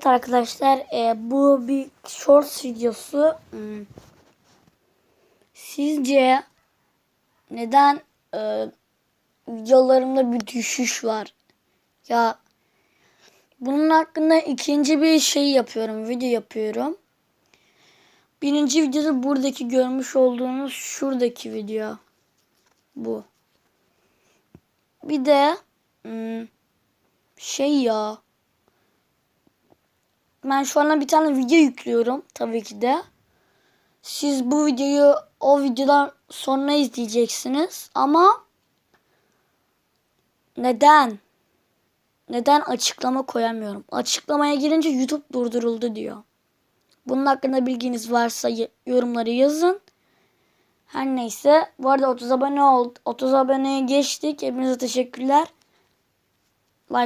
Evet arkadaşlar e, bu bir shorts videosu. Hmm. Sizce neden e, videolarımda bir düşüş var? Ya bunun hakkında ikinci bir şey yapıyorum. Video yapıyorum. Birinci videoda buradaki görmüş olduğunuz şuradaki video. Bu. Bir de hmm, şey ya. Ben şu anda bir tane video yüklüyorum tabii ki de. Siz bu videoyu o videodan sonra izleyeceksiniz ama neden? Neden açıklama koyamıyorum? Açıklamaya girince YouTube durduruldu diyor. Bunun hakkında bilginiz varsa yorumları yazın. Her neyse. Bu arada 30 abone oldu. 30 aboneye geçtik. Hepinize teşekkürler.